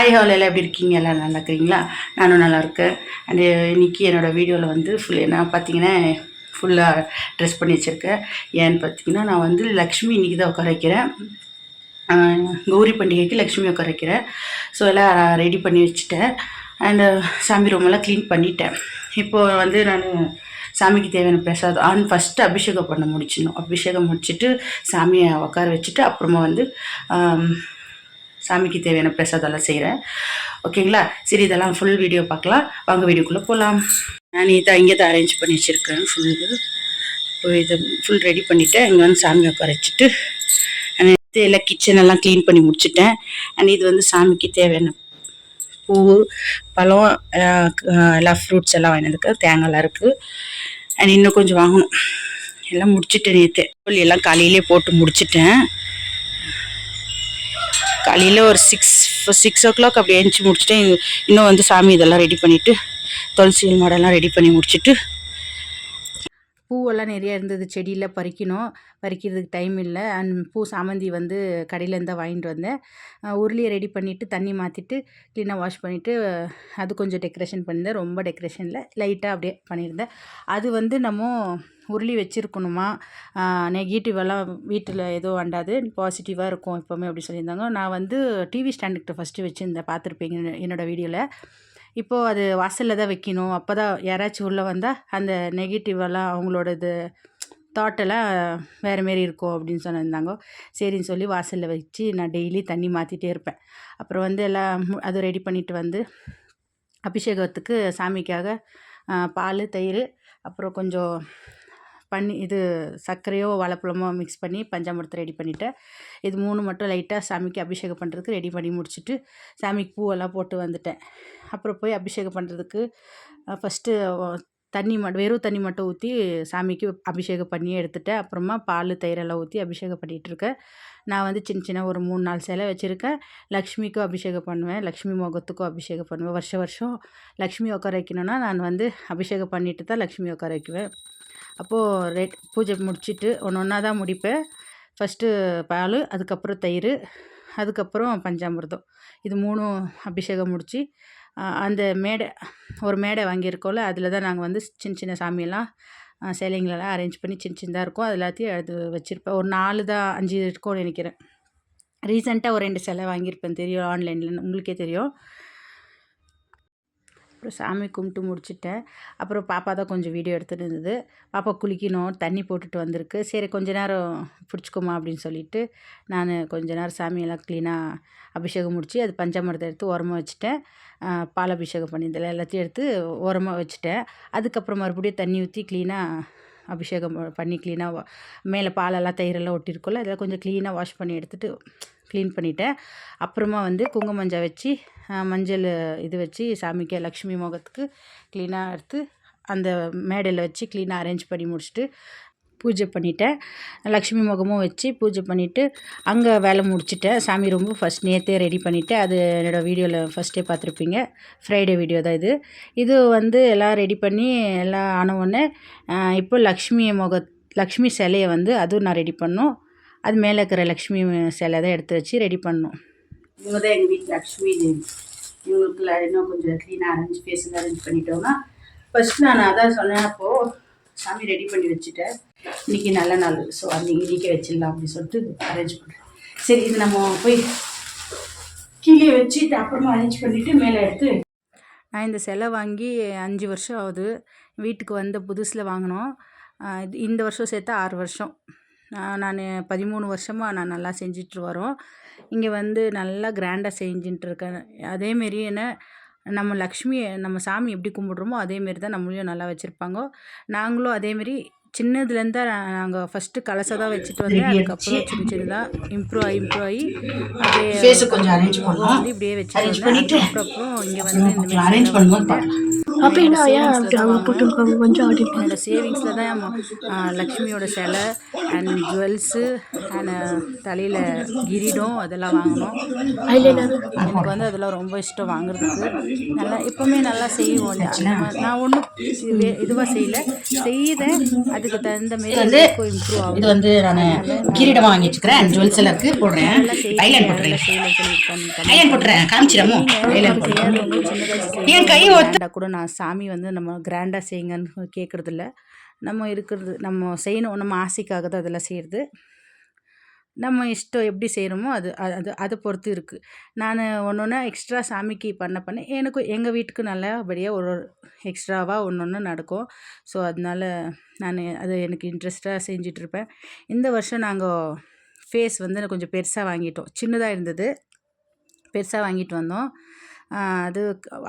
Hi hall எல்லாம் எப்படி இருக்கீங்க? எல்லாம் நல்லா இருக்கிறீங்களா? நானும் நல்லா இருக்கேன். அண்டு இன்னைக்கு என்னோடய வீடியோவில் வந்து ஃபுல் என்ன பார்த்தீங்கன்னா ஃபுல்லாக ட்ரெஸ் பண்ணி வச்சுருக்கேன். ஏன்னு பார்த்தீங்கன்னா நான் வந்து லக்ஷ்மி இன்றைக்கி தான் உட்கார வைக்கிறேன். கௌரி பண்டிகைக்கு லக்ஷ்மி உட்கார வைக்கிறேன். ஸோ எல்லாம் ரெடி பண்ணி வச்சுட்டேன். அண்டு சாமி ரூமெல்லாம் க்ளீன் பண்ணிட்டேன். இப்போது வந்து நான் சாமிக்கு தேவையான பிரசாதம் ஆன் ஃபஸ்ட்டு அபிஷேகம் பண்ண முடிச்சிடணும். அபிஷேகம் முடிச்சுட்டு சாமியை உட்கார வச்சுட்டு அப்புறமா வந்து சாமிக்கு தேவையான பிரசாதம்லாம் செய்கிறேன் ஓகேங்களா சரி இதெல்லாம் ஃபுல் வீடியோ பார்க்கலாம். வாங்க வீடியோக்குள்ளே போகலாம் நான் இதை இங்கே தான் அரேஞ்ச் பண்ணி வச்சுருக்கேன். ஃபுல் இது. இது ஃபுல் ரெடி பண்ணிவிட்டேன் இங்கே வந்து சாமியை உட்கார வச்சுட்டு நான் எல்லாம் கிச்சன் எல்லாம் க்ளீன் பண்ணி முடிச்சிட்டேன். அண்ட் இது வந்து சாமிக்கு தேவையான பூ பழம் எல்லா ஃப்ரூட்ஸ் எல்லாம் வாங்கினதுக்கு தேங்காய்லாம் இருக்குது அண்ட் இன்னும் கொஞ்சம் வாங்கணும். எல்லாம் முடிச்சிட்டேன் நேற்று எல்லாம் காலையிலே போட்டு முடிச்சிட்டேன். காலையில் ஒரு சிக்ஸ் சிக்ஸ் ஓ கிளாக் அப்படி எழுந்துச்சி முடிச்சுட்டு இன்னும் வந்து சாமி இதெல்லாம் ரெடி பண்ணிவிட்டு துளசி மாடெல்லாம் ரெடி பண்ணி முடிச்சுட்டு பூவெல்லாம் நிறையா இருந்தது. செடியில் பறிக்கணும். பறிக்கிறதுக்கு டைம் இல்லை. அண்ட் பூ சாமந்தி வந்து கடையிலேருந்து தான் வாங்கிட்டு வந்தேன். உருளியை ரெடி பண்ணிவிட்டு தண்ணி மாற்றிட்டு க்ளீனாக வாஷ் பண்ணிவிட்டு அது கொஞ்சம் டெக்கரேஷன் பண்ணியிருந்தேன். ரொம்ப டெக்கரேஷனில் லைட்டாக அப்படியே பண்ணியிருந்தேன். அது வந்து நம்ம உருளி வச்சுருக்கணுமா? நெகட்டிவெல்லாம் வீட்டில் எதுவும் அண்டாது. பாசிட்டிவாக இருக்கும். எப்போவுமே அப்படி சொல்லியிருந்தாங்க. நான் வந்து டிவி ஸ்டாண்டுக்கிட்ட ஃபஸ்ட்டு வச்சுருந்தேன். பார்த்துருப்பீங்க என்னோடய வீடியோவில் இப்போது அது வாசலில் தான் வைக்கணும். அப்போ தான் யாராச்சும் உள்ளே வந்தால் அந்த நெகட்டிவ் எல்லாம் அவங்களோட இது தாட்டெல்லாம் வேறு மாரி இருக்கும் அப்படின்னு சொன்னிருந்தாங்க. சரின்னு சொல்லி வாசலில் வச்சு நான் டெய்லி தண்ணி மாற்றிட்டே இருப்பேன். அப்புறம் வந்து எல்லாம் அது ரெடி பண்ணிட்டு வந்து அபிஷேகத்துக்கு சாமிக்காக பால் தயிர் அப்புறம் கொஞ்சம் பண்ணி இது சர்க்கரையோ வாழைப்பழமோ மிக்ஸ் பண்ணி பஞ்சாமிரத்தை ரெடி பண்ணிட்டேன் இது மூணு மட்டும் லைட்டாக சாமிக்கு அபிஷேகம் பண்ணுறதுக்கு ரெடி பண்ணி முடிச்சுட்டு சாமிக்கு பூவெல்லாம் போட்டு வந்துட்டேன். அப்புறம் போய் அபிஷேகம் பண்ணுறதுக்கு ஃபஸ்ட்டு தண்ணி மட்டும் வெறும் தண்ணி மட்டும் ஊற்றி சாமிக்கு அபிஷேகம் பண்ணி எடுத்துட்டேன். அப்புறமா பால் தயிரெல்லாம் ஊற்றி அபிஷேகம் பண்ணிகிட்டு இருக்கேன். நான் வந்து சின்ன சின்ன ஒரு மூணு நாலு சிலை வச்சுருக்கேன். லக்ஷ்மிக்கும் அபிஷேகம் பண்ணுவேன். லக்ஷ்மி முகத்துக்கும் அபிஷேகம் பண்ணுவேன். வருஷம் வருஷம் லக்ஷ்மி உட்கார வைக்கணும்னா நான் வந்து அபிஷேகம் பண்ணிட்டு தான் லக்ஷ்மி உட்கார வைக்குவேன். அப்போது ரெட் பூஜை முடிச்சிட்டு ஒன்று ஒன்றா தான் முடிப்பேன். ஃபஸ்ட்டு பால் அதுக்கப்புறம் தயிர் அதுக்கப்புறம் பஞ்சாமிர்தம். இது மூணும் அபிஷேகம் முடித்து அந்த மேடை ஒரு மேடை வாங்கியிருக்கோம்ல அதில் தான் நாங்கள் வந்து சின்ன சின்ன சாமியெல்லாம் சிலைங்களெல்லாம் அரேஞ்ச் பண்ணி சின்ன சின்னதாக இருக்கும். அது எல்லாத்தையும் அது வச்சுருப்பேன். ஒரு நாலு தான் அஞ்சு இருக்கும்னு நினைக்கிறேன். ரீசெண்டாக ஒரு ரெண்டு சிலை வாங்கியிருப்பேன். தெரியும் ஆன்லைனில் உங்களுக்கே தெரியும். அப்புறம் சாமி கும்பிட்டு முடிச்சுட்டேன். அப்புறம் பாப்பா தான் கொஞ்சம் வீடியோ எடுத்துகிட்டு இருந்தது. பாப்பா குளிக்கணும் தண்ணி போட்டுட்டு வந்திருக்கு. சரி கொஞ்ச நேரம் பிடிச்சிக்கோமா அப்படின்னு சொல்லிட்டு நான் கொஞ்ச நேரம் சாமியெல்லாம் க்ளீனாக அபிஷேகம் முடித்து அது பஞ்சாமிரத்தை எடுத்து உரமாக வச்சுட்டேன். பால் அபிஷேகம் பண்ணியிருந்தேன் எல்லாத்தையும் எடுத்து உரமாக வச்சுட்டேன். அதுக்கப்புறம் மறுபடியும் தண்ணி ஊற்றி க்ளீனாக அபிஷேகம் பண்ணி க்ளீனாக மேலே பாலெல்லாம் தயிரெல்லாம் ஒட்டியிருக்கோம்ல அதெல்லாம் கொஞ்சம் க்ளீனாக வாஷ் பண்ணி எடுத்துட்டு க்ளீன் பண்ணிட்டேன். அப்புறமா வந்து குங்குமஞ்சள் வச்சு மஞ்சள் இது வச்சு சாமிக்கு லக்ஷ்மி முகத்துக்கு க்ளீனாக எடுத்து அந்த மேடையில் வச்சு க்ளீனாக அரேஞ்ச் பண்ணி முடிச்சுட்டு பூஜை பண்ணிட்டேன். லக்ஷ்மி முகமும் வச்சு பூஜை பண்ணிவிட்டு அங்கே வேலை முடிச்சிட்டேன். சாமி ரொம்ப ஃபஸ்ட் நேற்றே ரெடி பண்ணிவிட்டு அது என்னோடய வீடியோவில் ஃபஸ்ட்டே பார்த்துருப்பீங்க. ஃப்ரைடே வீடியோ தான் இது. இது வந்து எல்லாம் ரெடி பண்ணி எல்லாம் ஆனவுடனே இப்போ லக்ஷ்மி முக லக்ஷ்மி சிலையை வந்து அதுவும் நான் ரெடி பண்ணோம் அது மேலே இருக்கிற லக்ஷ்மி சிலை தான் எடுத்து வச்சு ரெடி பண்ணோம் இவங்க தான் எங்கள் வீட்டில் லக்ஷ்மி தேவி. இவங்களுக்கு இன்னும் கொஞ்சம் க்ளீனாக அரேஞ்ச் ஃபேஸில் அரேஞ்ச் பண்ணிட்டோம்னா ஃபஸ்ட் நான் அதான் சொன்னேன் அப்போது சாமி ரெடி பண்ணி வச்சுட்டேன். இன்றைக்கி நல்ல நாள். ஸோ அன்றைக்கி இன்றைக்கே வச்சிடலாம் அப்படின்னு சொல்லிட்டு அரேஞ்ச் பண்ணுறேன் சரி இது நம்ம போய் கீழே வச்சுட்டு அப்புறமா அரேஞ்ச் பண்ணிவிட்டு மேலே எடுத்து நான் இந்த சிலை வாங்கி அஞ்சு வருஷம் ஆகுது. வீட்டுக்கு வந்த புதுசில் வாங்கினோம். இந்த வருஷம் சேர்த்தா ஆறு வருஷம். நான் பதிமூணு வருஷமாக நான் நல்லா செஞ்சிட்டு வரோம். இங்கே வந்து நல்லா கிராண்டாக செஞ்சுட்டு இருக்கேன். அதேமாரி என்ன நம்ம லக்ஷ்மி நம்ம சாமி எப்படி கும்பிடுறோமோ அதேமாரி தான் நம்மளையும் நல்லா வச்சுருப்பாங்க. நாங்களும் அதேமாரி சின்னதுலேருந்து நாங்கள் ஃபஸ்ட்டு கலசை தான் வச்சுட்டு வந்தேன். அதுக்கப்புறம் சின்ன சின்னதாக இம்ப்ரூவ் ஆகி இம்ப்ரூவ் ஆகி அப்படியே கொஞ்சம் அரேஞ்ச் வந்து இப்படியே வச்சுட்டு வந்தேன். அதுக்கப்புறம் இங்கே வந்து இந்த பார்க்கலாம் அப்படின்னா ஏன் அப்படி அவங்க போட்டிருக்காங்க கொஞ்சம் ஆடி என்னோட சேவிங்ஸில் தான் லக்ஷ்மியோட சிலை அண்ட் ஜுவல்ஸு அண்ட் தலையில் கிரீடம் அதெல்லாம் வாங்கினோம் எனக்கு வந்து அதெல்லாம் ரொம்ப இஷ்டம் வாங்குறதுக்கு. நல்லா எப்போவுமே நல்லா செய்வோம். நான் ஒன்றும் இதுவாக செய்யல. செய்தேன். அதுக்கு தகுந்த மாரி வந்து இம்ப்ரூவ் ஆகும். இது வந்து நான் கிரீடமாக வாங்கி வச்சுக்கிறேன். ஜுவல்ஸ் எல்லாம் போடுறேன். அதெல்லாம் போட்டுறேன். ஐலாண்ட் போட்டுறேன். காமிச்சிடமோ? என் கை கிராண்டாக கூட நான் சாமி வந்து நம்ம கிராண்டாக செய்யுங்கன்னு கேட்குறது நம்ம இருக்கிறது நம்ம செய்யணும் நம்ம ஆசைக்காக தான் அதெல்லாம் செய்கிறது நம்ம இஷ்டம் எப்படி செய்கிறோமோ அது அது அதை பொறுத்து இருக்குது நான் ஒன்று ஒன்றா எக்ஸ்ட்ரா சாமிக்கு பண்ண பண்ண எனக்கு எங்கள் வீட்டுக்கு நல்லபடியாக ஒரு ஒரு எக்ஸ்ட்ராவாக ஒன்று ஒன்று நடக்கும். ஸோ அதனால நான் அது எனக்கு இன்ட்ரெஸ்ட்டாக செஞ்சிட்ருப்பேன் இந்த வருஷம் நாங்கள் ஃபேஸ் வந்து கொஞ்சம் பெருசாக வாங்கிட்டோம். சின்னதாக இருந்தது. பெருசாக வாங்கிட்டு வந்தோம். அது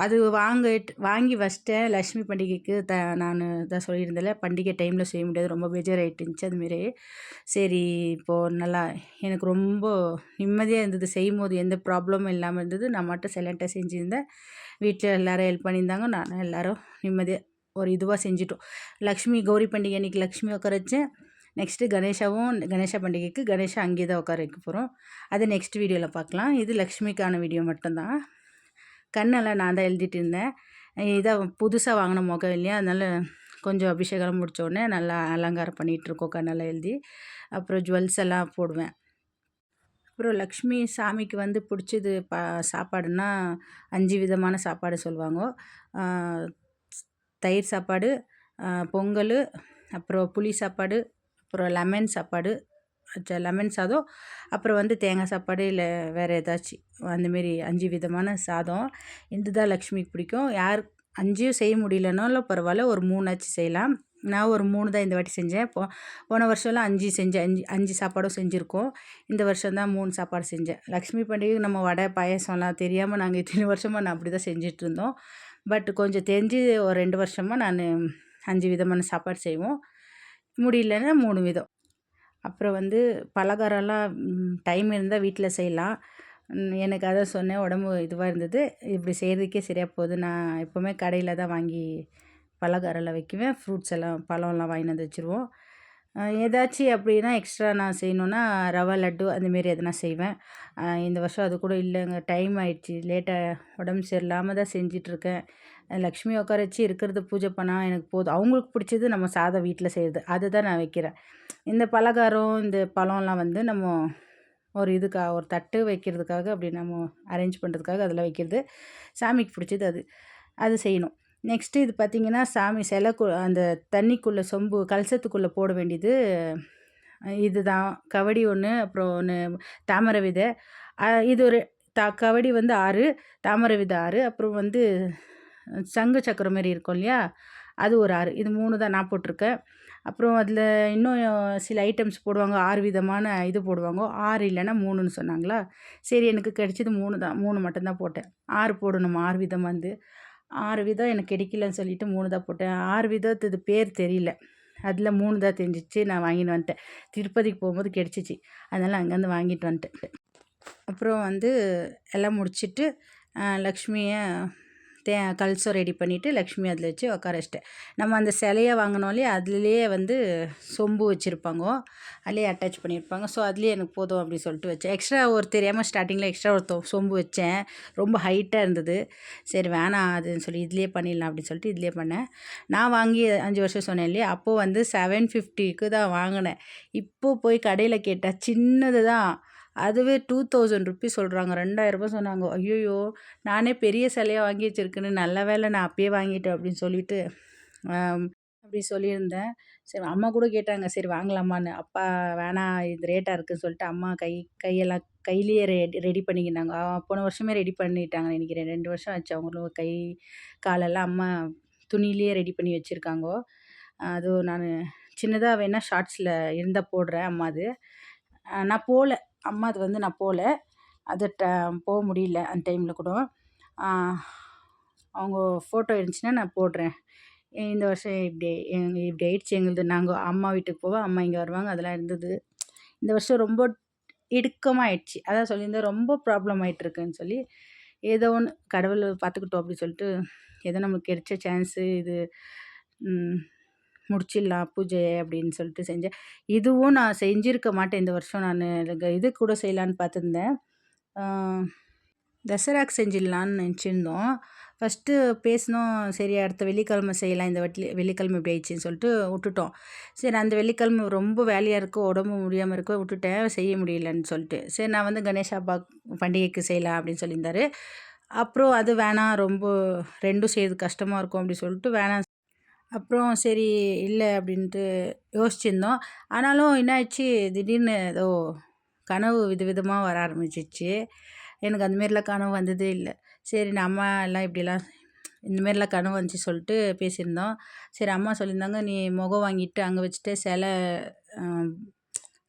அது வாங்கிட்டு வாங்கி வச்சிட்டேன். லக்ஷ்மி பண்டிகைக்கு த நான் இதான் சொல்லியிருந்தேன்ல பண்டிகை டைமில் செய்ய முடியாது. ரொம்ப பேஜாராயிட்டு இருந்துச்சு அதுமாரி. சரி இப்போது நல்லா எனக்கு ரொம்ப நிம்மதியாக இருந்தது. செய்யும் போது எந்த ப்ராப்ளமும் இல்லாமல் இருந்தது. நான் மட்டும் சைலண்ட்டாக செஞ்சுருந்தேன் வீட்டில் எல்லோரும் ஹெல்ப் பண்ணியிருந்தாங்க. நான் எல்லோரும் நிம்மதியாக ஒரு இதுவாக செஞ்சிட்டோம். லக்ஷ்மி கௌரி பண்டிகை அன்றைக்கி லக்ஷ்மி உட்கார வச்சேன். நெக்ஸ்ட்டு கணேஷாவும் கணேஷ பண்டிகைக்கு கணேஷா அங்கேயே தான் உட்கார வைக்க போகிறோம் அது நெக்ஸ்ட் வீடியோவில் பார்க்கலாம். இது லக்ஷ்மிக்கான வீடியோ மட்டும்தான். கண்ணெல்லாம் நான் தான் எழுதிட்டு இருந்தேன். இதை புதுசாக வாங்கின முகம் இல்லையா? அதனால் கொஞ்சம் அபிஷேகம் முடிச்ச உடனே நல்லா அலங்காரம் பண்ணிகிட்டு இருக்கோம் கண்ணெல்லாம் எழுதி. அப்புறம் ஜுவல்ஸ் எல்லாம் போடுவேன். அப்புறம் லக்ஷ்மி சாமிக்கு வந்து பிடிச்சது பா சாப்பாடுனா அஞ்சு விதமான சாப்பாடு சொல்லுவாங்க. தயிர் சாப்பாடு பொங்கல் அப்புறம் புளி சாப்பாடு அப்புறம் லெமன் சாப்பாடு லெமன் சாதம் அப்புறம் வந்து தேங்காய் சாப்பாடு இல்லை வேறு ஏதாச்சும் அந்தமாரி அஞ்சு விதமான சாதம். இதுதான் லக்ஷ்மிக்கு பிடிக்கும். யார் அஞ்சும் செய்ய முடியலனாலும் பரவாயில்ல ஒரு மூணாச்சும் செய்யலாம். நான் ஒரு மூணு தான் இந்த வாட்டி செஞ்சேன். போ போன வருஷம்லாம் அஞ்சு செஞ்சேன். அஞ்சு அஞ்சு சாப்பாடும் செஞ்சுருக்கோம். இந்த வருஷம் தான் மூணு சாப்பாடு செஞ்சேன். லக்ஷ்மி பண்டிகைக்கு நம்ம வடை பாயசம்லாம் தெரியாமல் நாங்கள் இத்தனை வருஷமாக நான் அப்படி தான் செஞ்சுட்டு இருந்தோம். பட் கொஞ்சம் தெரிஞ்சு ஒரு ரெண்டு வருஷமாக நான் அஞ்சு விதமான சாப்பாடு செய்வோம். முடியலன்னா மூணு விதம். அப்புறம் வந்து பலகாரம்லாம் டைம் இருந்தால் வீட்டில் செய்யலாம். எனக்கு அதான் சொன்னேன் உடம்பு இதுவாக இருந்தது. இப்படி செய்கிறதுக்கே சரியாக போகுது. நான் எப்போவுமே கடையில் தான் வாங்கி பலகாரம்லாம் வைக்குவேன். ஃப்ரூட்ஸ் எல்லாம் பழம்லாம் வாங்கிட்டு வந்து வச்சுருவோம். ஏதாச்சும் அப்படின்னா எக்ஸ்ட்ரா நான் செய்யணுன்னா ரவா லட்டு அந்தமாரி எதனா செய்வேன். இந்த வருஷம் அது கூட இல்லைங்க. டைம் ஆயிடுச்சு. லேட்டாக உடம்பு சரியில்லாமல் தான் செஞ்சிட்ருக்கேன். லக்ஷ்மி உட்கார வச்சு இருக்கிறது பூஜை பண்ணால் எனக்கு போதும். அவங்களுக்கு பிடிச்சது நம்ம சாதம் வீட்டில் செய்கிறது அதுதான் நான் வைக்கிறேன். இந்த பலகாரம் இந்த பழம்லாம் வந்து நம்ம ஒரு இதுக்காக ஒரு தட்டு வைக்கிறதுக்காக அப்படி நம்ம அரேஞ்ச் பண்ணுறதுக்காக அதில் வைக்கிறது. சாமிக்கு பிடிச்சது அது. அது செய்யணும். நெக்ஸ்ட்டு இது பார்த்திங்கன்னா சாமி சிலைக்கு அந்த தண்ணிக்குள்ளே சொம்பு கலசத்துக்குள்ளே போட வேண்டியது இதுதான். கபடி ஒன்று அப்புறம் ஒன்று தாமரை விதை இது ஒரு த கபடி வந்து ஆறு தாமரை விதை ஆறு அப்புறம் வந்து சங்கு சக்கரம் மாதிரி இருக்கும் இல்லையா? அது ஒரு ஆறு. இது மூணு தான் நான் போட்டிருக்கேன். அப்புறம் அதில் இன்னும் சில ஐட்டம்ஸ் போடுவாங்க. ஆறு விதமான இது போடுவாங்க. ஆறு இல்லைன்னா மூணுன்னு சொன்னாங்களா? சரி எனக்கு கிடைச்சது மூணு தான். மூணு மட்டும்தான் போட்டேன். ஆறு போடணும்? ஆறு விதம் வந்து ஆறு விதம் எனக்கு கிடைக்கலன்னு சொல்லிட்டு மூணு தான் போட்டேன். ஆறு விதத்து பேர் தெரியல. அதில் மூணு தான் தெரிஞ்சிச்சு நான் வாங்கிட்டு வந்துட்டேன். திருப்பதிக்கு போகும்போது கிடச்சிச்சு. அதனால் அங்கேருந்து வாங்கிட்டு வந்துட்டேன். அப்புறம் வந்து எல்லாம் முடிச்சுட்டு லக்ஷ்மியை தே கல்சோ ரெடி பண்ணிவிட்டு லக்ஷ்மி அதில் வச்சு உட்கார வச்சிட்டேன். நம்ம அந்த சிலையை வாங்கினோம் இல்லையா அதுலேயே வந்து சொம்பு வச்சுருப்பாங்க அதுலேயே அட்டாச் பண்ணியிருப்பாங்க ஸோ அதுலேயே எனக்கு போதும் அப்படி சொல்லிட்டு வச்சேன். எக்ஸ்ட்ரா ஒரு தெரியாமல் ஸ்டார்டிங்கில் எக்ஸ்ட்ரா ஒரு சொம்பு வச்சேன். ரொம்ப ஹைட்டாக இருந்தது. சரி வேணாம் அதுன்னு சொல்லி இதுலேயே பண்ணிடலாம் அப்படின்னு சொல்லிட்டு இதுலேயே பண்ணேன். நான் வாங்கி அஞ்சு வருஷம் சொன்னேன் இல்லையா அப்போது வந்து செவன் ஃபிஃப்டிக்கு தான் வாங்கினேன். இப்போது போய் கடையில் கேட்டால் சின்னது தான் அதுவே டூ தௌசண்ட் ருப்பீஸ் சொல்கிறாங்க ரெண்டாயிரரூபா சொன்னாங்க. ஐயோயோ நானே பெரிய சிலையாக வாங்கி வச்சுருக்கேன்னு நல்ல வேலை நான் அப்பயே வாங்கிட்டேன் அப்படின்னு சொல்லிட்டு அப்படி சொல்லியிருந்தேன். சரி அம்மா கூட கேட்டாங்க. சரி வாங்கலாமான்னு. அப்பா வேணாம் இது ரேட்டாக இருக்குன்னு சொல்லிட்டு அம்மா கை கையெல்லாம் கையிலேயே ரெடி ரெடி பண்ணிக்கினாங்க போன வருஷமே ரெடி பண்ணிட்டாங்க நினைக்கிறேன். ரெண்டு வருஷம் ஆச்சு. அவங்களும் கை காலெல்லாம் அம்மா துணியிலேயே ரெடி பண்ணி வச்சுருக்காங்க. அதுவும் நான் சின்னதாக வேணால் ஷார்ட்ஸில் இருந்தால் போடுறேன் அம்மா அது. நான் போகல அம்மா அது வந்து நான் போகல அது ட போக முடியல அந்த டைமில் கூட. அவங்க ஃபோட்டோ இருந்துச்சுன்னா நான் போடுறேன். இந்த வருஷம் இப்படி எங்கள் இப்படி ஆயிடுச்சு எங்களுது. நாங்கள் அம்மா வீட்டுக்கு போவோம் அம்மா இங்கே வருவாங்க அதெல்லாம் இருந்தது. இந்த வருஷம் ரொம்ப இடுக்கமாக ஆயிடுச்சு அதான் சொல்லியிருந்தேன் ரொம்ப ப்ராப்ளம் ஆயிட்டிருக்குன்னு சொல்லி. ஏதோ ஒன்று கடவுள் பார்த்துக்கிட்டோம் அப்படின்னு சொல்லிட்டு ஏதோ நம்மளுக்கு கிடைச்ச சான்ஸு இது முடிச்சிடலாம் பூஜை அப்படின்னு சொல்லிட்டு செஞ்சேன். இதுவும் நான் செஞ்சிருக்க மாட்டேன் இந்த வருஷம் நான் இது கூட செய்யலான்னு பார்த்துருந்தேன். தசராக்கு செஞ்சிடலான்னு நினச்சிருந்தோம். ஃபஸ்ட்டு பேசினோம் சரி அடுத்த வெள்ளிக்கிழமை செய்யலாம் இந்த வாட்டி வெள்ளிக்கிழமை இப்படி ஆயிடுச்சுன்னு சொல்லிட்டு விட்டுட்டோம். சரி அந்த வெள்ளிக்கிழமை ரொம்ப வேலையாக இருக்கோ உடம்பு முடியாமல் இருக்கோ விட்டுட்டேன் செய்ய முடியலன்னு சொல்லிட்டு. சரி நான் வந்து கணேஷ் அப்பா பண்டிகைக்கு செய்யலாம் அப்படின்னு சொல்லியிருந்தாரு. அப்புறம் அது வேணாம் ரொம்ப ரெண்டும் செய்யறது கஷ்டமாக இருக்கும் அப்படி சொல்லிட்டு வேணாம் அப்புறம் சரி இல்லை அப்படின்ட்டு யோசிச்சிருந்தோம். ஆனாலும் என்னாச்சு திடீர்னு ஏதோ கனவு விதவிதமாக வர ஆரம்பிச்சிச்சு எனக்கு அந்த மாரிலாம் கனவு வந்ததே இல்லை. சரி நான் அம்மா எல்லாம் இப்படிலாம் இந்த மாரிலாம் கனவு வந்துச்சு சொல்லிட்டு பேசியிருந்தோம். சரி அம்மா சொல்லியிருந்தாங்க நீ முகம் வாங்கிட்டு அங்கே வச்சுட்டு சிலை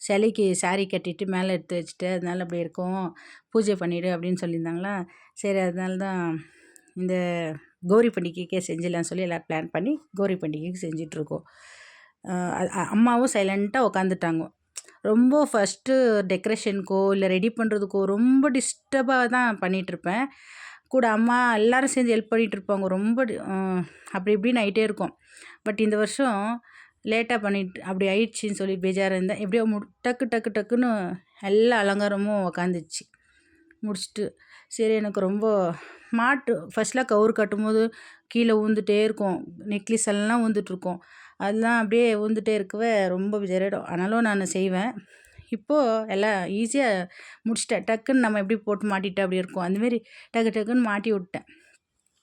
சிலைக்கு சாரீ கட்டிட்டு மேலே எடுத்து வச்சுட்டு அதனால அப்படி இருக்கும். பூஜை பண்ணிவிடு அப்படின்னு சொல்லியிருந்தாங்களா? சரி அதனால தான் இந்த கௌரி பண்டிகைக்கே செஞ்சிடலாம்னு சொல்லி எல்லோரும் பிளான் பண்ணி கௌரி பண்டிகைக்கு செஞ்சிட்ருக்கோம் அம்மாவும் சைலண்ட்டாக உக்காந்துட்டாங்க. ரொம்ப ஃபஸ்ட்டு டெக்கரேஷனுக்கோ இல்லை ரெடி பண்ணுறதுக்கோ ரொம்ப டிஸ்டர்பாக தான் பண்ணிகிட்ருப்பேன் கூட அம்மா எல்லாரும் சேர்ந்து ஹெல்ப் பண்ணிகிட்டு இருப்பாங்க. ரொம்ப டி- அப்படி இப்படின்னு ஆகிட்டே இருக்கும். பட் இந்த வருஷம் லேட்டாக பண்ணிட்டு அப்படி ஆயிடுச்சின்னு சொல்லி பேஜாராக இருந்தேன் எப்படியோ மு டக்கு டக்கு டக்குன்னு எல்லா அலங்காரமும் உக்காந்துச்சு. முடிச்சுட்டு சரி எனக்கு ரொம்ப மாட்டு ஃபஸ்ட்லாம் கவுறு கட்டும்போது கீழே ஊந்துட்டே இருக்கும். நெக்லஸ் எல்லாம் ஊந்துட்ருக்கும் அதெல்லாம் அப்படியே ஊந்துட்டே இருக்கவே ரொம்ப ஜெரடும் ஆனாலும் நான் செய்வேன். இப்போது எல்லாம் ஈஸியாக முடிச்சிட்டேன். டக்குன்னு நம்ம எப்படி போட்டு மாட்டிட்டு அப்படி இருக்கும். அந்தமாரி டக்கு டக்குன்னு மாட்டி விட்டேன்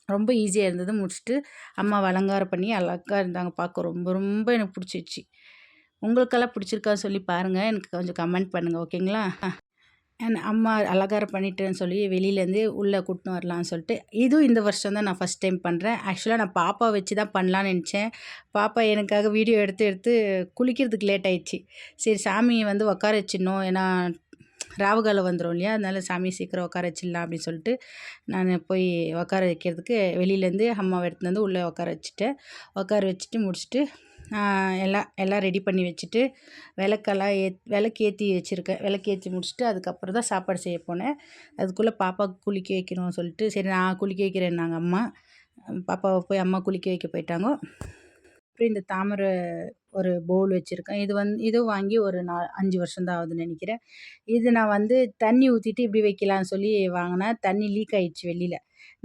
ரொம்ப ஈஸியாக இருந்தது. முடிச்சுட்டு அம்மா அலங்காரம் பண்ணி அழகா இருந்தாங்க பார்க்க. ரொம்ப ரொம்ப எனக்கு பிடிச்சிச்சு உங்களுக்கெல்லாம் பிடிச்சிருக்கான்னு சொல்லி பாருங்கள் எனக்கு கொஞ்சம் கமெண்ட் பண்ணுங்கள் ஓகேங்களா? அம்மா அலங்காரம் பண்ணிட்டேன்னு சொல்லி வெளியிலேருந்து உள்ளே கூட்டின்னு வரலான்னு சொல்லிட்டு இதுவும் இந்த வருஷம் தான் நான் ஃபஸ்ட் டைம் பண்ணுறேன் ஆக்சுவலாக நான் பாப்பா வச்சு தான் பண்ணலான்னு நினச்சேன். பாப்பா எனக்காக வீடியோ எடுத்து எடுத்து குளிக்கிறதுக்கு லேட் ஆயிடுச்சு. சரி சாமியை வந்து உட்கார வச்சிடணும். ஏன்னா ராவுகாலம் வந்துடும் இல்லையா? அதனால் சாமி சீக்கிரம் உட்கார வச்சிடலாம் அப்படின்னு சொல்லிட்டு நான் போய் உட்கார வைக்கிறதுக்கு வெளியிலேருந்து அம்மாவை எடுத்துன்னு வந்து உள்ளே உட்கார வச்சுட்டேன். உட்கார வச்சுட்டு முடிச்சுட்டு எல்லாம் எல்லாம் ரெடி பண்ணி வச்சுட்டு விளக்கெல்லாம் ஏ விளக்கு ஏற்றி வச்சுருக்கேன் விளக்கு ஏற்றி முடிச்சுட்டு அதுக்கப்புறம் தான் சாப்பாடு செய்ய போனேன். அதுக்குள்ளே பாப்பாவுக்கு குளிக்க வைக்கணும்னு சொல்லிட்டு சரி நான் குளிக்க வைக்கிறேன் நாங்கள் அம்மா. பாப்பாவை போய் அம்மா குளிக்க வைக்க போயிட்டாங்க. அப்புறம் இந்த தாமரை ஒரு பவுல் வச்சுருக்கேன். இது வந்து இதுவும் வாங்கி ஒரு நா அஞ்சு வருஷம் தான் ஆகுதுன்னு நினைக்கிறேன். இது நான் வந்து தண்ணி ஊற்றிட்டு இப்படி வைக்கலான்னு சொல்லி வாங்கினேன் தண்ணி லீக் ஆயிடுச்சு வெளியில்.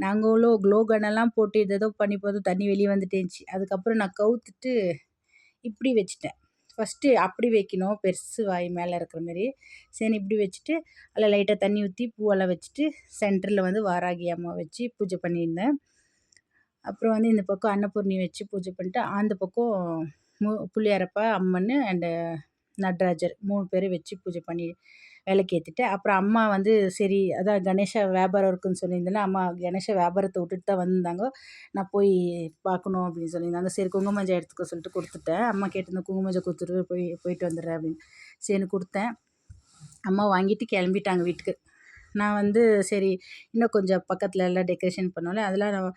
நாங்களும் க்ளோ கன்னெல்லாம் போட்டு இது ஏதோ பண்ணி போதும் தண்ணி வெளியே வந்துட்டேருந்துச்சு அதுக்கப்புறம் நான் கவுத்துட்டு இப்படி வச்சுட்டேன். ஃபஸ்ட்டு அப்படி வைக்கணும். பெருசு வாய் மேலே இருக்கிற மாதிரி சரி இப்படி வச்சுட்டு அதில் லைட்டாக தண்ணி ஊற்றி பூவெல்லாம் வச்சுட்டு சென்டரில் வந்து வாராகி அம்மா வச்சு பூஜை பண்ணியிருந்தேன். அப்புறம் வந்து இந்த பக்கம் அன்னபூர்ணி வச்சு பூஜை பண்ணிட்டு அந்த பக்கம் மு புள்ளியாரப்பா அம்மன் அண்டு நடராஜர் மூணு பேரும் வச்சு பூஜை பண்ணி விளக்கேற்றிட்டு அப்புறம் அம்மா வந்து சரி அதான் கணேஷா வியாபாரம் இருக்குன்னு சொல்லியிருந்தேன்ல அம்மா கணேஷா வியாபாரத்தை விட்டுட்டு தான் வந்திருந்தாங்க. நான் போய் பார்க்கணும் அப்படின்னு சொல்லியிருந்தாங்க. சரி குங்குமஞ்சம் எடுத்துக்க சொல்லிட்டு கொடுத்துட்டேன். அம்மா கேட்டிருந்த குங்குமஞ்சம் கொடுத்துட்டு போய் போயிட்டு வந்துடுறேன் அப்படின்னு. சரின்னு கொடுத்தேன். அம்மா வாங்கிட்டு கிளம்பிட்டாங்க வீட்டுக்கு. நான் வந்து சரி இன்னும் கொஞ்சம் பக்கத்தில் எல்லாம் டெக்கரேஷன் பண்ணோம்ல அதெல்லாம் நான்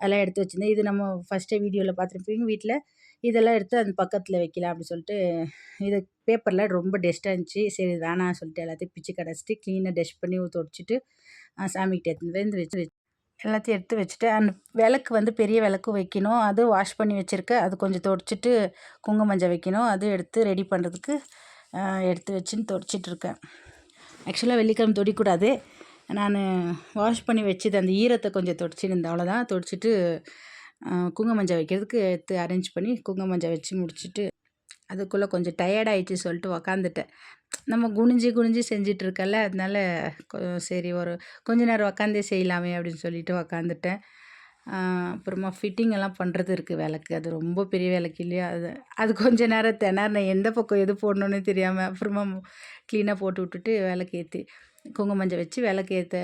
அதெல்லாம் எடுத்து வச்சுருந்தேன். இது நம்ம ஃபஸ்ட்டே வீடியோவில் பார்த்துருப்பீங்க வீட்டில் இதெல்லாம் எடுத்து அந்த பக்கத்தில் வைக்கலாம் அப்படின்னு சொல்லிட்டு இது பேப்பரில் ரொம்ப டஸ்ட்டாக இருந்துச்சு. சரி இது வேணாம் சொல்லிட்டு எல்லாத்தையும் பிச்சு கடைச்சிட்டு க்ளீனாக டஸ்ட் பண்ணி தொடச்சிட்டு சாமிக்கிட்ட எடுத்து வந்து வச்சு வச்சு எல்லாத்தையும் எடுத்து வச்சுட்டு அந்த விளக்கு வந்து பெரிய விளக்கு வைக்கணும். அது வாஷ் பண்ணி வச்சுருக்கேன் அது கொஞ்சம் தொடச்சிட்டு குங்குமஞ்சள் வைக்கணும். அது எடுத்து ரெடி பண்ணுறதுக்கு எடுத்து வச்சுன்னு தொடச்சிட்டு இருக்கேன். ஆக்சுவலாக வெள்ளிக்கிழமை தொடிக்கூடாது. நான் வாஷ் பண்ணி வச்சது அந்த ஈரத்தை கொஞ்சம் தொடச்சிருந்தேன். அவ்வளோதான் தொடச்சிட்டு குங்குமஞ்சள் வைக்கிறதுக்கு எடுத்து அரேஞ்ச் பண்ணி குங்குமஞ்சள் வச்சு முடிச்சுட்டு அதுக்குள்ளே கொஞ்சம் tired சொல்லிட்டு உக்காந்துட்டேன். நம்ம குனிஞ்சு குனிஞ்சு செஞ்சிட்ருக்கல அதனால கொ- சரி ஒரு கொஞ்ச நேரம் உக்காந்தே செய்யலாமே அப்படின்னு சொல்லிட்டு உக்காந்துட்டேன். அப்புறமா ஃபிட்டிங் எல்லாம் பண்ணுறது இருக்குது விளக்கு அது ரொம்ப பெரிய விளக்கு இல்லையா? அது அது கொஞ்ச நேரம் திணறினேன் எந்த பக்கம் எது போடணுன்னு தெரியாமல் அப்புறமா க்ளீனாக போட்டு விட்டுட்டு விளக்கு ஏற்றி குங்குமஞ்சள் வச்சு விளக்கு ஏற்ற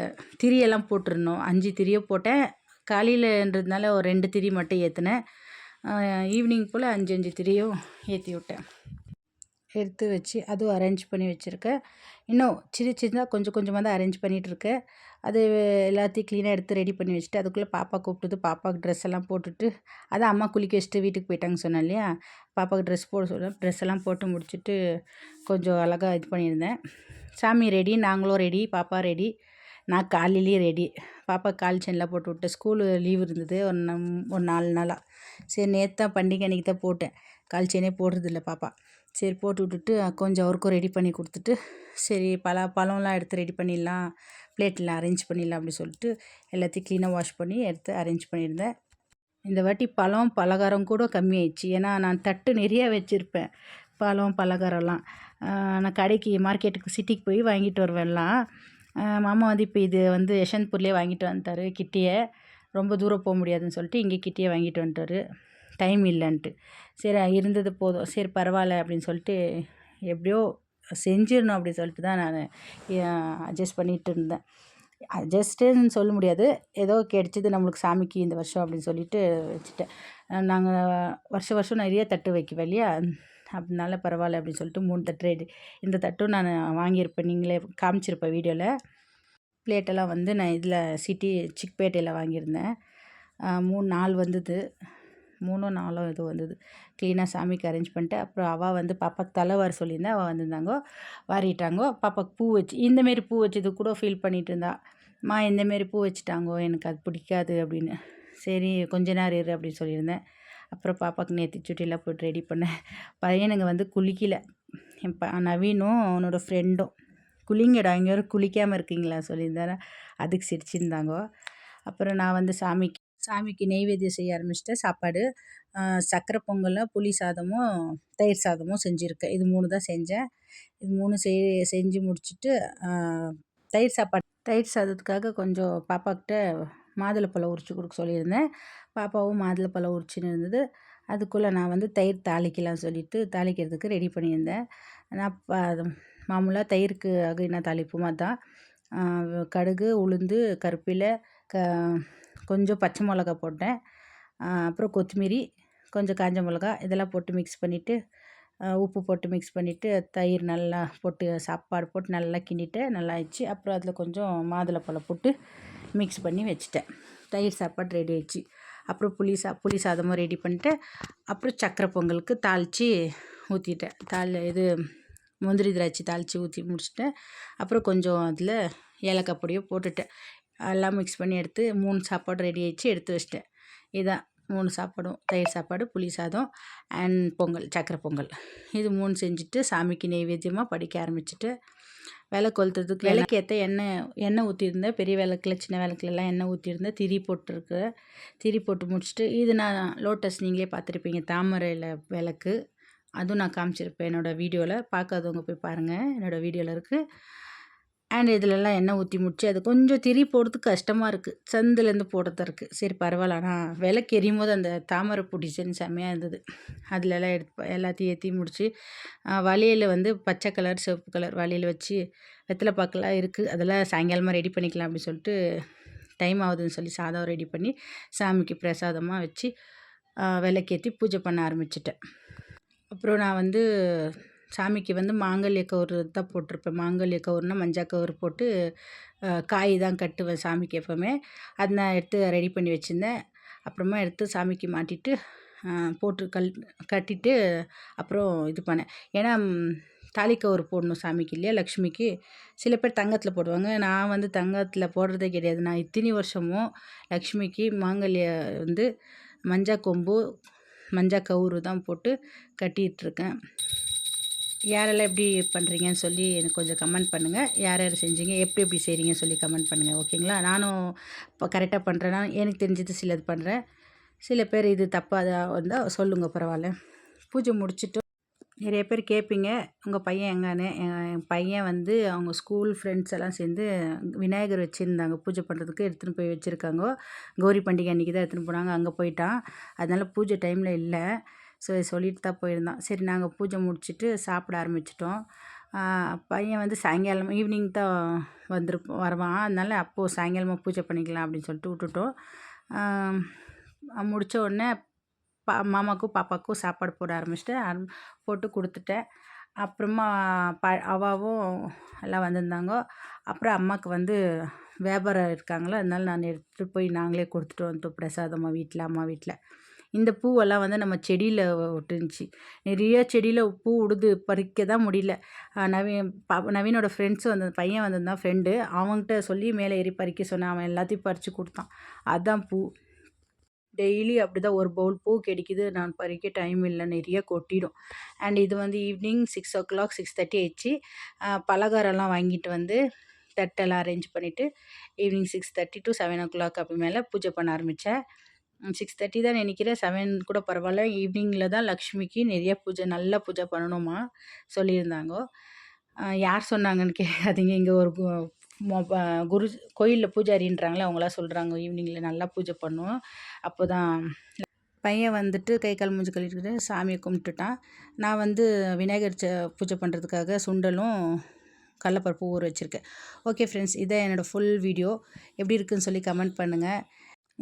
திரியெல்லாம் போட்டிருந்தோம். அஞ்சு திரியை போட்டேன். காலையிலன்றதுனால ஒரு ரெண்டு திரி மட்டும் ஏற்றினேன் ஈவினிங் போல் அஞ்சு அஞ்சு திரியும் ஏற்றி விட்டேன். எடுத்து வச்சு அதுவும் அரேஞ்ச் பண்ணி வச்சுருக்கேன். இன்னும் சிறு சின்னதாக கொஞ்சம் கொஞ்சமாக தான் அரேஞ்ச் பண்ணிகிட்ருக்கேன் அது எல்லாத்தையும் க்ளீனாக எடுத்து ரெடி பண்ணி வச்சுட்டு அதுக்குள்ளே பாப்பா கூப்பிட்டுது. பாப்பாவுக்கு ட்ரெஸ் எல்லாம் போட்டுட்டு அதான் அம்மா குளிக்க வச்சுட்டு வீட்டுக்கு போயிட்டாங்க சொன்னேன் இல்லையா? பாப்பாவுக்கு ட்ரெஸ் போட சொல்ல ட்ரெஸ் எல்லாம் போட்டு முடிச்சுட்டு கொஞ்சம் அழகாக இது பண்ணியிருந்தேன். சாமி ரெடி நாங்களும் ரெடி பாப்பா ரெடி நான் காலையிலேயே ரெடி பாப்பா கால் செயின்லாம் போட்டு விட்டேன் ஸ்கூலு லீவ் இருந்தது. ஒரு நம் ஒரு நாலு நாளாக சரி நேற்று தான் பண்டிகை அன்றைக்கி தான் போட்டேன். கால் செயினே போடுறதில்ல பாப்பா. சரி போட்டு விட்டுட்டு கொஞ்சம் அவருக்கும் ரெடி பண்ணி கொடுத்துட்டு சரி பல பழம்லாம் எடுத்து ரெடி பண்ணிடலாம். பிளேட்லாம் அரேஞ்ச் பண்ணிடலாம் அப்படின்னு சொல்லிட்டு எல்லாத்தையும் க்ளீனாக வாஷ் பண்ணி எடுத்து அரேஞ்ச் பண்ணியிருந்தேன். இந்த வாட்டி பழம் பலகாரம் கூட கம்மியாயிடுச்சு. ஏன்னா நான் தட்டு நிறைய வச்சுருப்பேன். பழம் பலகாரம்லாம். நான் கடைக்கு மார்க்கெட்டுக்கு சிட்டிக்கு போய் வாங்கிட்டு வருவேன்லாம். மாமா வந்து இப்போ இது வந்து யஷந்த்பூர்லேயே வாங்கிட்டு வந்துட்டார் கிட்டியை. ரொம்ப தூரம் போக முடியாதுன்னு சொல்லிட்டு இங்கே கிட்டியே வாங்கிட்டு வந்துட்டாரு. டைம் இல்லைன்ட்டு. சரி இருந்தது போதும். சரி பரவாயில்ல அப்படின்னு சொல்லிட்டு எப்படியோ செஞ்சிடணும் அப்படி சொல்லிட்டு தான் நான் அட்ஜஸ்ட் பண்ணிகிட்டு இருந்தேன். அட்ஜஸ்ட்டுன்னு சொல்ல முடியாது. ஏதோ கிடைச்சது நம்மளுக்கு சாமிக்கு இந்த வருஷம் அப்படின்னு சொல்லிட்டு வச்சுட்டேன். நாங்கள் வருஷம் வருஷம் நிறைய தட்டு வைக்குவேன் இல்லையா? அப்படினால பரவாயில்ல அப்படின்னு சொல்லிட்டு மூணு தட்டு ரெடி. இந்த தட்டும் நான் வாங்கியிருப்பேன். நீங்களே காமிச்சிருப்பேன் வீடியோவில் பிளேட்டெல்லாம் வந்து நான் இதில் சிட்டி சிக்பேட்டையில் வாங்கியிருந்தேன். மூணு நாள் வந்தது. மூணோ நாலோ இது வந்தது. க்ளீனாக சாமிக்கு அரேஞ்ச் பண்ணிட்டு அப்புறம் அவள் வந்து பாப்பாக்கு தலை வர சொல்லியிருந்தேன் அவள் வந்திருந்தாங்கோ வாரிட்டாங்கோ பாப்பாக்கு பூ வச்சு இந்தமாரி பூ வச்சது கூட ஃபீல் பண்ணிட்டு இருந்தா. மா இந்தமாரி பூ வச்சுட்டாங்கோ எனக்கு அது பிடிக்காது அப்படின்னு. சரி கொஞ்ச நேரம் இரு அப்படின்னு சொல்லியிருந்தேன். அப்புறம் பாப்பாவுக்கு நேற்று சுட்டிலாம் போட்டு ரெடி பண்ணேன் பையனுங்க வந்து குளிக்கல. என் நவீனும் அவனோட ஃப்ரெண்டும் குளிங்கடா இங்கே ஒரு குளிக்காமல் இருக்கீங்களா சொல்லியிருந்தாரு. அதுக்கு சிரிச்சிருந்தாங்கோ. அப்புறம் நான் வந்து சாமிக்கு சாமிக்கு நெய்வேத்தியம் செய்ய ஆரம்பிச்சிட்டேன். சாப்பாடு சக்கரை பொங்கலும் புளி சாதமும் தயிர் சாதமும் செஞ்சுருக்கேன். இது மூணு தான் செஞ்சேன். இது மூணு செய் செஞ்சு முடிச்சுட்டு தயிர் சாப்பாடு தயிர் சாதத்துக்காக கொஞ்சம் பாப்பாக்கிட்ட மாதுளப்பழம் உரிச்சு கொடுக்க சொல்லியிருந்தேன். பாப்பாவும் மாதுளப்பழம் உரிச்சுன்னு இருந்தது. அதுக்குள்ளே நான் வந்து தயிர் தாளிக்கலாம் சொல்லிவிட்டு தாளிக்கிறதுக்கு ரெடி பண்ணியிருந்தேன். நான் மாமூலாக தயிருக்கு என்ன தாளிப்புமா தான் கடுகு உளுந்து கருப்பிலை க கொஞ்சம் பச்சை மிளகா போட்டேன். அப்புறம் கொத்தமல்லி கொஞ்சம் காஞ்ச மிளகா இதெல்லாம் போட்டு மிக்ஸ் பண்ணிவிட்டு உப்பு போட்டு மிக்ஸ் பண்ணிவிட்டு தயிர் நல்லா போட்டு சாப்பாடு போட்டு நல்லா கிண்டிட்டு நல்லா ஆயிடுச்சு. அப்புறம் அதில் கொஞ்சம் மாதுளப்பழம் போட்டு மிக்ஸ் பண்ணி வச்சுட்டேன். தயிர் சாப்பாடு ரெடி ஆயிடுச்சு. அப்புறம் புளி சா புளி சாதமும் ரெடி பண்ணிட்டேன். அப்புறம் சக்கரை பொங்கலுக்கு தாளித்து ஊற்றிட்டேன் தாள் இது முந்திரி திராட்சை தாளித்து ஊற்றி முடிச்சிட்டேன். அப்புறம் கொஞ்சம் அதில் ஏலக்காய் பொடியோ போட்டுட்டேன். எல்லாம் மிக்ஸ் பண்ணி எடுத்து மூணு சாப்பாடு ரெடி ஆயிடுச்சு எடுத்து வச்சிட்டேன். இதான் மூணு சாப்பாடும் தயிர் சாப்பாடு புளி சாதம் அண்ட் பொங்கல் சக்கரை பொங்கல். இது மூணு செஞ்சுட்டு சாமிக்கு நெய்வேத்தியமாக படிக்க ஆரம்பிச்சிட்டு விளக்கு கொளுத்துறதுக்கு விளக்கு ஏற்ற எண்ணெய் எண்ணெய் ஊற்றிருந்தேன் பெரிய விளக்குல சின்ன விளக்குலலாம் எண்ணெய் ஊற்றிருந்தேன் திரி போட்டிருக்கு. திரி போட்டு முடிச்சுட்டு இது நான் லோட்டஸ் நீங்களே பார்த்துருப்பீங்க தாமரையில் விளக்கு. அதுவும் நான் காமிச்சிருப்பேன் என்னோடய வீடியோவில் பார்க்காதவங்க போய் பாருங்கள் என்னோடய வீடியோவில் இருக்குது அண்ட் இதிலெல்லாம் எண்ணெய் ஊற்றி முடிச்சு அது கொஞ்சம் திரி போடுறதுக்கு கஷ்டமாக இருக்குது சந்துலேருந்து போடுறதா இருக்குது சரி பரவாயில்ல. ஆனால் விளக்கு எரியும் போது அந்த தாமரை பூ டிசைன் செம்மையாக இருந்தது. அதிலெல்லாம் எடுத்து எல்லாத்தையும் ஏற்றி முடிச்சு வளையல் வந்து பச்சை கலர் சிவப்பு கலர் வளையல் வச்சு வெத்தலை பாக்கெல்லாம் இருக்குது அதெல்லாம் சாயங்காலமாக ரெடி பண்ணிக்கலாம் அப்படின்னு சொல்லிட்டு டைம் ஆகுதுன்னு சொல்லி சாதம் ரெடி பண்ணி சாமிக்கு பிரசாதமாக வச்சு விளக்கேற்றி பூஜை பண்ண ஆரம்பிச்சிட்டேன். அப்புறம் நான் வந்து சாமிக்கு வந்து மாங்கல்ய கவுரு தான் போட்டிருப்பேன். மாங்கல்ய கவுருனா மஞ்சள் கவுரு போட்டு காய் தான் கட்டுவேன் சாமிக்கு எப்போவுமே. அதை நான் எடுத்து ரெடி பண்ணி வச்சுருந்தேன். அப்புறமா எடுத்து சாமிக்கு மாட்டிட்டு போட்டு கல் கட்டிட்டு அப்புறம் இது பண்ணேன். ஏன்னா ம், தாலி போடணும் சாமிக்கு இல்லையா லக்ஷ்மிக்கு. சில பேர் தங்கத்தில் போடுவாங்க. நான் வந்து தங்கத்தில் போடுறதே கிடையாது. நான் இத்தனை வருஷமும் லக்ஷ்மிக்கு மாங்கல்ய வந்து மஞ்சள் கொம்பு மஞ்சள் கவுரு தான் போட்டு கட்டிகிட்ருக்கேன் யாரெல்லாம் எப்படி பண்ணுறீங்கன்னு சொல்லி எனக்கு கொஞ்சம் கமெண்ட் பண்ணுங்கள் யார் யார் செஞ்சீங்க எப்படி எப்படி செய்கிறீங்கன்னு சொல்லி கமெண்ட் பண்ணுங்கள் ஓகேங்களா நானும் இப்போ கரெக்டாக பண்ணுறேன்னா எனக்கு தெரிஞ்சது சிலது பண்ணுறேன் சில பேர் இது தப்பாக வந்தால் சொல்லுங்கள் பரவாயில்ல. பூஜை முடிச்சுட்டு நிறைய பேர் கேட்பீங்க உங்கள் பையன் எங்கானே என் பையன் வந்து அவங்க ஸ்கூல் ஃப்ரெண்ட்ஸ் எல்லாம் சேர்ந்து விநாயகர் வச்சுருந்தாங்க. பூஜை பண்ணுறதுக்கு எடுத்துன்னு போய் வச்சுருக்காங்க. கௌரி பண்டிகை அன்றைக்கி தான் எடுத்துன்னு போனாங்க அங்கே போயிட்டான். அதனால் பூஜை டைமில் இல்லை. ஸோ சொல்லிட்டு தான் போயிருந்தான். சரி நாங்கள் பூஜை முடிச்சுட்டு சாப்பிட ஆரம்பிச்சிட்டோம். பையன் வந்து சாயங்காலம் ஈவினிங் தான் வந்திருப்போம் வருவான். அதனால் அப்போது சாயங்காலமாக பூஜை பண்ணிக்கலாம் அப்படின்னு சொல்லிட்டு விட்டுட்டோம். முடித்த உடனே பா மாமாக்கும் பாப்பாவுக்கும் சாப்பாடு போட ஆரம்பிச்சிட்டேன். போட்டு கொடுத்துட்டேன். அப்புறமா ப அவாவும் எல்லாம் வந்திருந்தாங்க. அப்புறம் அம்மாவுக்கு வந்து வியாபாரம் இருக்காங்களோ? அதனால நான் எடுத்துகிட்டு போய் நாங்களே கொடுத்துட்டு வந்துட்டோம் பிரசாதமாக வீட்டில் அம்மா வீட்டில். இந்த பூவெல்லாம் வந்து நம்ம செடியில் விட்டுருந்துச்சி நிறைய செடியில் பூ விடுது பறிக்க தான் முடியல நவீன் பா நவீனோட ஃப்ரெண்ட்ஸ் வந்து பையன் வந்திருந்தான் ஃப்ரெண்டு அவங்ககிட்ட சொல்லி மேலே ஏறி பறிக்க சொன்னேன். அவன் எல்லாத்தையும் பறித்து கொடுத்தான். அதுதான் பூ. டெய்லி அப்படி தான் ஒரு பவுல் பூ கிடைக்குது. நான் பறிக்க டைம் இல்லை. நிறைய கொட்டிடும். அண்ட் இது வந்து evening six o'clock six thirty ஆயிடுச்சு பலகாரம்லாம் வாங்கிட்டு வந்து தட்டெல்லாம் அரேஞ்ச் பண்ணிவிட்டு evening six thirty to seven o'clock அப்படி மேலே பூஜை பண்ண ஆரம்பித்தேன் சிக்ஸ் தேர்ட்டி தான் நினைக்கிறேன். செவன் கூட பரவாயில்ல. ஈவினிங்கில் தான் லக்ஷ்மிக்கு நிறைய பூஜை நல்ல பூஜை பண்ணணுமா சொல்லியிருந்தாங்க. யார் சொன்னாங்கன்னு கேட்காதீங்க இங்கே ஒரு கு- குரு கோயிலில் பூஜாரின்றாங்களே அவங்களாம் சொல்கிறாங்க ஈவினிங்கில் நல்லா பூஜை பண்ணுவோம். அப்போ தான் பையன் வந்துட்டு கை கால் மூஞ்சி கழுவிட்டு சாமியை கும்பிட்டுட்டான். நான் வந்து விநாயகர் ச பூஜை பண்ணுறதுக்காக சுண்டலும் கடலப்பருப்பு ஊற வச்சுருக்கேன். ஓகே ஃப்ரெண்ட்ஸ் இதான் என்னோடய ஃபுல் வீடியோ எப்படி இருக்குன்னு சொல்லி கமெண்ட் பண்ணுங்கள்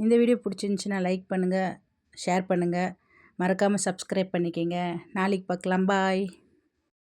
இந்த வீடியோ பிடிச்சிருந்துச்சின்னா லைக் பண்ணுங்கள் ஷேர் பண்ணுங்கள் மறக்காமல் சப்ஸ்கிரைப் பண்ணிக்கங்க. நாளைக்கு பார்க்கலாம். பாய்.